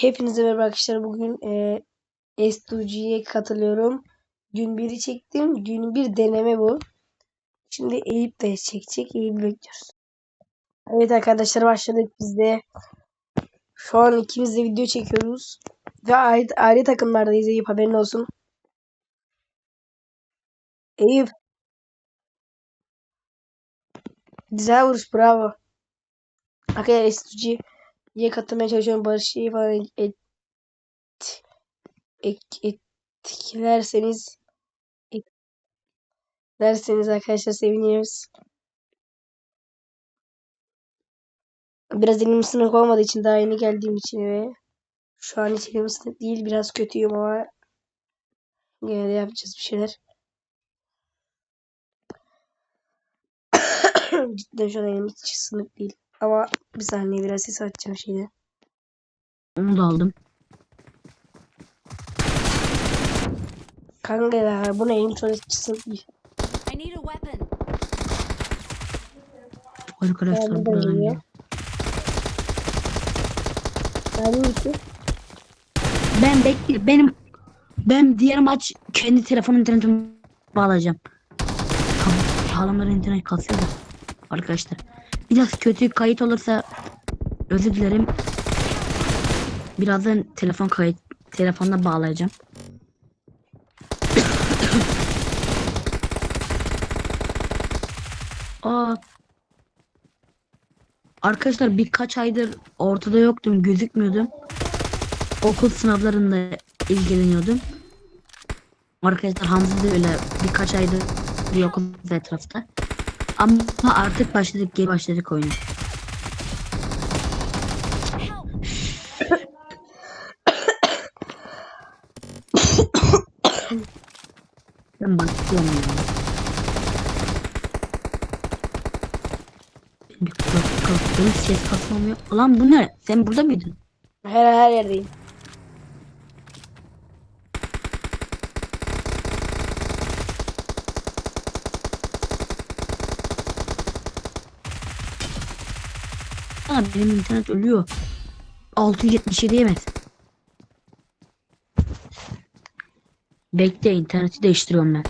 Hepinize merhaba arkadaşlar. Bugün e, S2G'ye katılıyorum. Gün 1'i çektim. Gün 1 deneme bu. Şimdi Eyüp de çekecek. Eyüp'ü bekliyoruz. Evet arkadaşlar başladık biz de. Şu an ikimiz de video çekiyoruz. Ve ayrı, ayrı takımlardayız Eyüp haberin olsun. Eyüp. Güzel vuruş bravo. Arkadaşlar S2G'ye katılmaya çalışıyorum. Barış'ı falan et, et, etkilerseniz derseniz arkadaşlar seviniriz. Biraz elim sınıf olmadığı için daha yeni geldiğim için ve şu an hiç elim sınıf değil. Biraz kötüyüm ama yine de yapacağız bir şeyler. Cidden şu an elim hiç sınıf değil. Ama bir saniye biraz ses açacağım şeyde. Onu da aldım. Kanka ya bu ne elim sınıf değil. I need a weapon. Arkadaşlar Ben de buradan ya. Gitti. Ben bekle benim ben diğer maç kendi telefon internetime bağlayacağım. Ha- Halamların internet kasıyor da. Arkadaşlar. Biraz kötü kayıt olursa özür dilerim. Birazdan telefon kayıt telefonla bağlayacağım. Aa. Arkadaşlar birkaç aydır ortada yoktum, gözükmüyordum. Okul sınavlarında ilgileniyordum. Arkadaşlar Hamza da öyle birkaç aydır yokuz etrafta. Ama artık başladık, geri başladık oyuna. Ben bakıyorum ya. Benim ses kasmam yok. Ulan bu ne? Sen burada mıydın? Her her yerdeyim. Benim internet ölüyor. 677 yemez. Bekle interneti değiştiriyorum ben.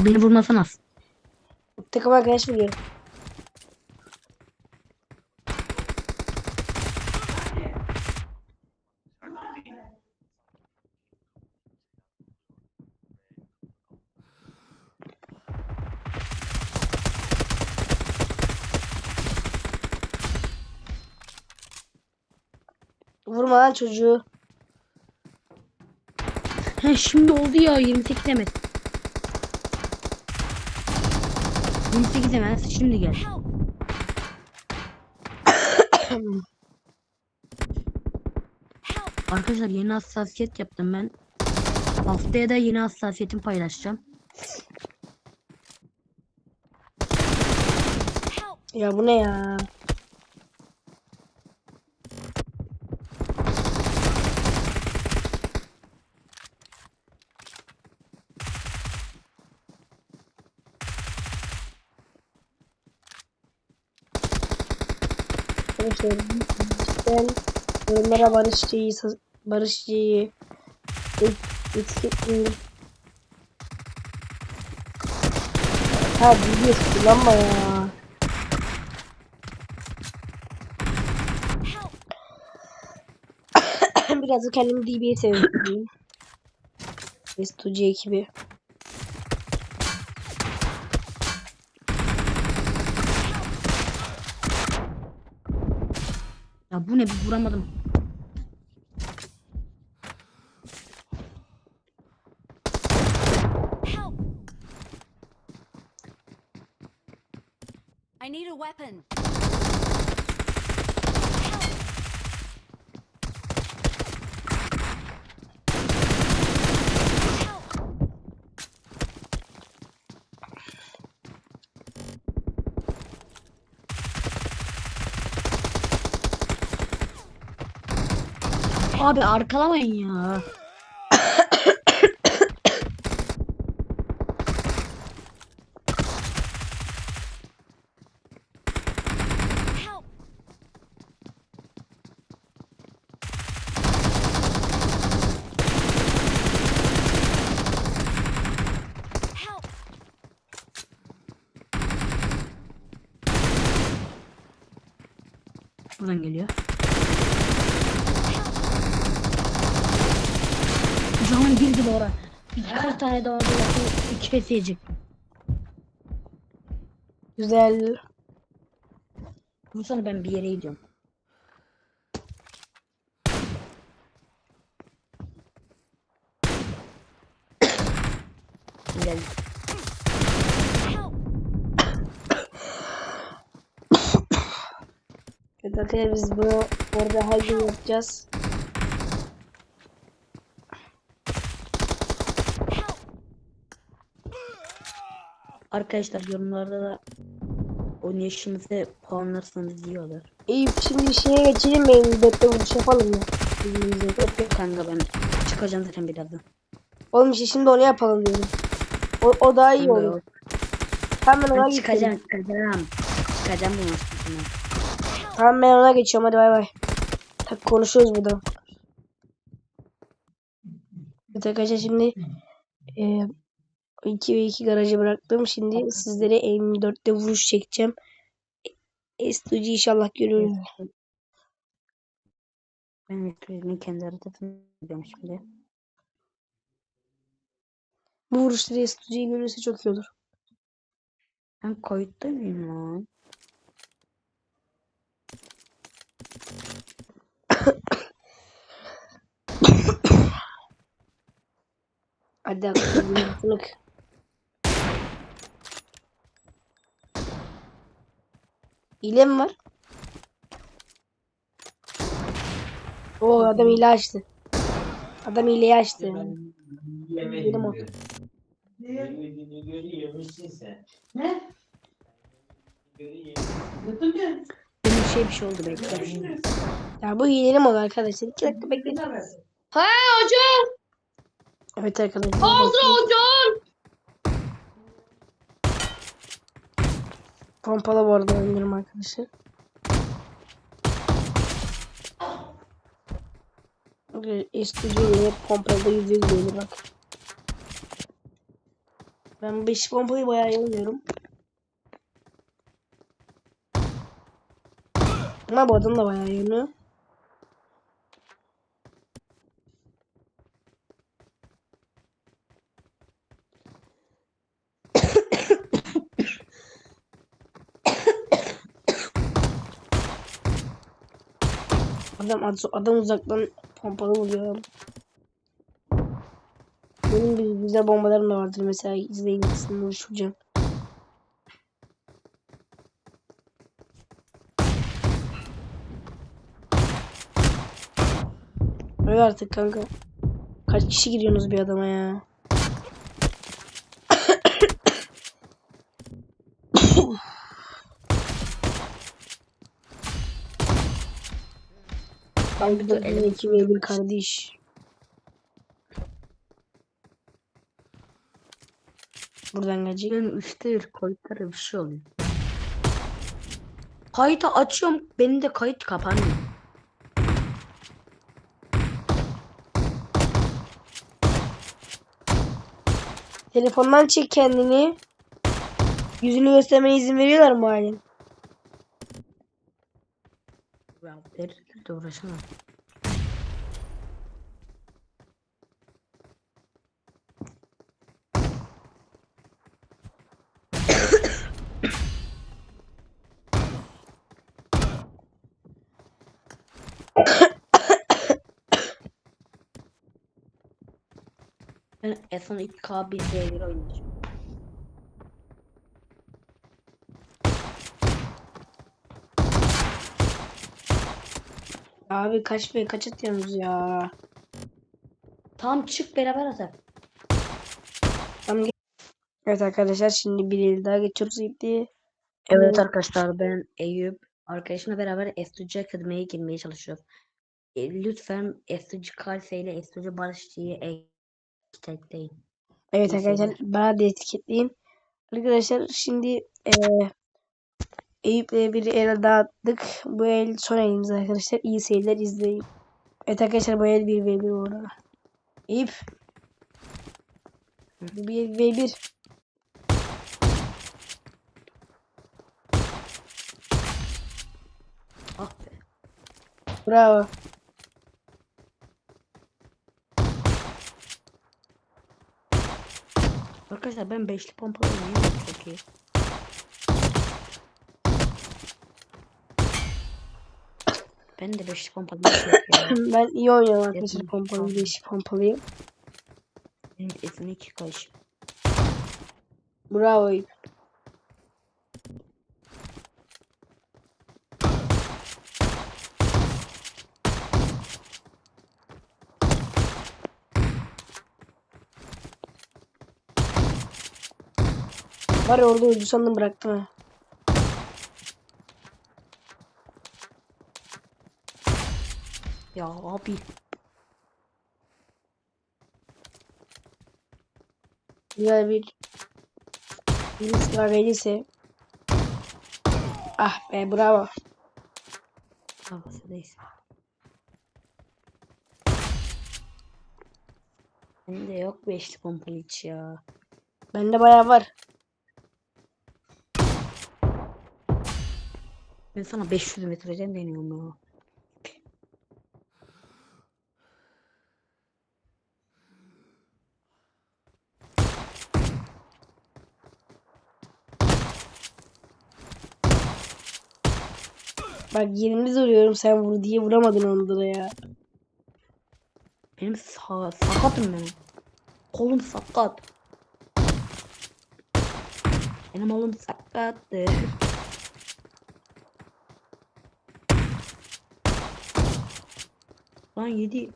Beni vurmasana. Takım arkadaş mı diyorum? Vurma lan çocuğu. He şimdi oldu ya 28 yemez. 28 yemez şimdi gel. Arkadaşlar yeni hassasiyet yaptım ben. Haftaya da yeni hassasiyetimi paylaşacağım. Ya bu ne ya? Arkadaşlar cidden yorumlara barışçıyı, barışçıyı et- etiketleyin. Ha video kullanma ya. Biraz da kendimi DB'ye sevdim. S2G ekibi. Ne vuramadım. I need a weapon. Abi arkalamayın ya. Buradan geliyor. 40 tane daha bulursun. 2 pes. Güzel. Bundan sonra ben bir yere gidiyorum. Güzel. Evet arkadaşlar biz bunu orada her yapacağız. Arkadaşlar yorumlarda da oynayışımızı puanlarsanız iyi olur. İyi şimdi şeye geçelim mi? Betle vuruş yapalım ya. Yok yok kanka ben çıkacağım zaten birazdan. Oğlum işte şimdi onu yapalım diyorum. O, o daha iyi olur. ben ona çıkacağım çıkacağım. Çıkacağım bu maçtan. Tamam ben ona geçiyorum hadi bay bay. Tak konuşuyoruz burada. Arkadaşlar şimdi e, 2 ve 2 garajı bıraktım. Şimdi sizlere M4'te vuruş çekeceğim. S2G inşallah görüyoruz. Ben Victoria'nın kendi haritasını şimdi. Bu vuruşları S2G görürse çok iyi olur. Ben kayıtta mıyım lan? Hadi bakalım. İle mi var? Oo adam hile açtı. Adam hileyi açtı. Benim o. Sen. Ne? Görüyor. Götürdün. Benim şey bir şey oldu bekle. Ya bu hilelim oldu arkadaşlar. 2 dakika bekleyin. Ha hocam. Evet arkadaşlar. Hazır hocam. Pompalı bu arada oynuyorum arkadaşlar. Estüdyo ile pompalı yüzde yüz bak. Ben 5 pompayı bayağı iyi oynuyorum. Ama bu adam da bayağı iyi Adam adam uzaktan pompalı vuruyor. Benim bir güzel bombalarım da vardır mesela izleyin ikisini vuruşacağım. Öyle artık kanka. Kaç kişi giriyorsunuz bir adama ya? Kanka da 2 ve 1 kardeş. Buradan gelecek. Benim üçte bir kayıtlara bir şey oluyor. Kayıtı açıyorum. Benim de kayıt kapanmıyor. Telefondan çek kendini. Yüzünü göstermeye izin veriyorlar mı halen? Ya verirler de uğraşamam. Ben en son 2K 1 v oynayacağım. Abi kaç ve kaç atıyorsunuz ya? Tamam çık beraber atar. Tamam. Evet arkadaşlar şimdi bir el daha geçiyoruz diye. Evet arkadaşlar ben Eyüp. Arkadaşımla beraber Estucu Akademi'ye girmeye çalışıyoruz. E, lütfen Estucu Kalfe ile Estucu Barışçı'yı etiketleyin. Evet arkadaşlar bana da etiketleyin. Arkadaşlar şimdi eee Eyüp'le bir el daha attık. Bu el son elimiz arkadaşlar. İyi seyirler izleyin. Evet arkadaşlar bu el 1 v 1 bu arada. Eyüp. 1 v 1. Ah. Bravo. Arkadaşlar ben beşli pompalı yiyorum çok iyi. Ben de beşli pompalı yiyorum. Ben iyi oynuyorum arkadaşlar Yapın. pompalı beşi pompalıyım. Benim etim iki kaşık. Bravo. Var ya orada öldü sandım bıraktım ha. Ya abi. Güzel bir bir silah gelirse. Ah be bravo. Havasıdayız. Bende yok beşli pompalı hiç ya. Bende bayağı var. Ben sana 500 metreden deniyorum ya. Bak yerimde duruyorum sen vur diye vuramadın onu da ya. Benim sa sakatım ben. Kolum sakat. Benim oğlum sakattı. Lan yedi.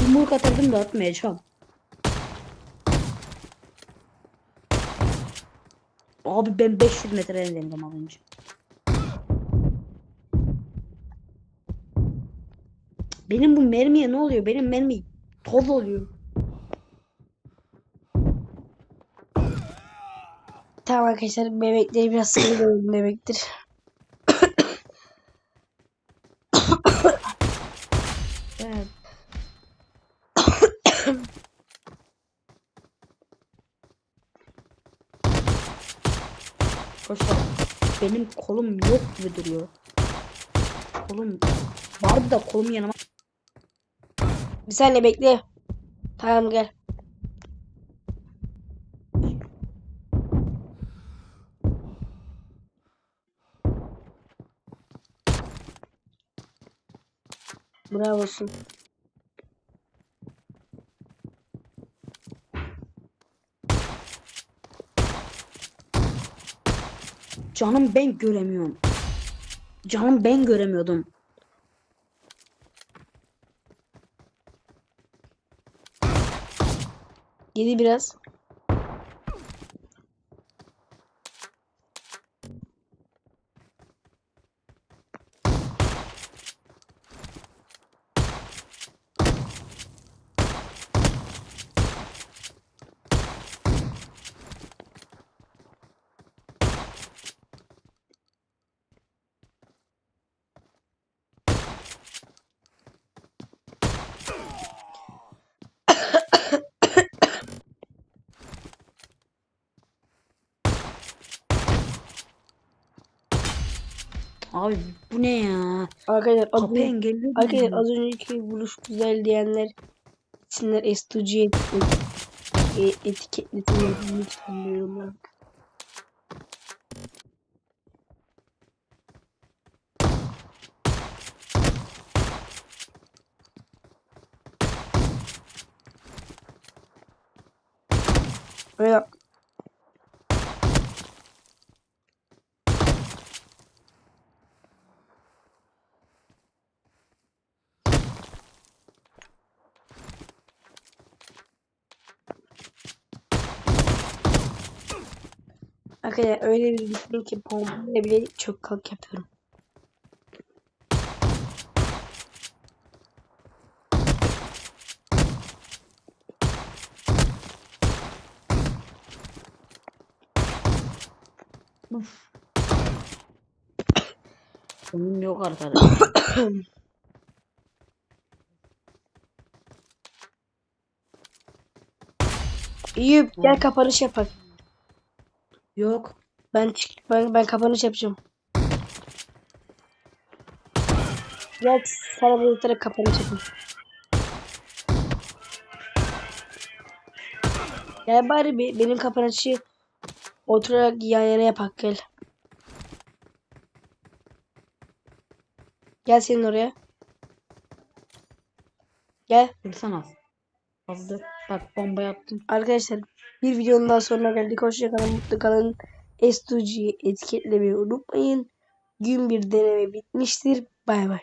Yumruk atırdım da atmayacağım. Abi ben 500 metreden dendim az önce. Benim bu mermiye ne oluyor? Benim mermi toz oluyor. Tamam arkadaşlar bebekleri biraz sıkı dövdüm bebektir. Evet. Arkadaşlar benim kolum yok gibi duruyor. Kolum vardı da kolum yanıma Bir saniye bekle. Tamam gel. Bravosun. canım ben göremiyorum. Canım ben göremiyordum. Yedi biraz. Abi bu ne ya? Arkadaşlar az, Kapı arkadaşlar az önceki vuruş güzel diyenler isimler S2G e, etiketlesin lütfen yorumlara. Böyle Arkadaşlar öyle bir düşünün ki pompayla bile çok kalk yapıyorum. Benim yok arkadaşlar. Eyüp gel kapanış yapak. Yok. Ben çık ben, ben kapanış yapacağım. Gel sana bulutlara kafanı çekeyim. Gel bari be- benim kapanışı oturarak yan yana yapak gel. Gel senin oraya. Gel. Dursana az. Az dur. Bak bomba yaptım. Arkadaşlar bir videonun daha sonuna geldik. Hoşçakalın, mutlu kalın. S2G'yi etiketlemeyi unutmayın. Gün bir deneme bitmiştir. Bay bay.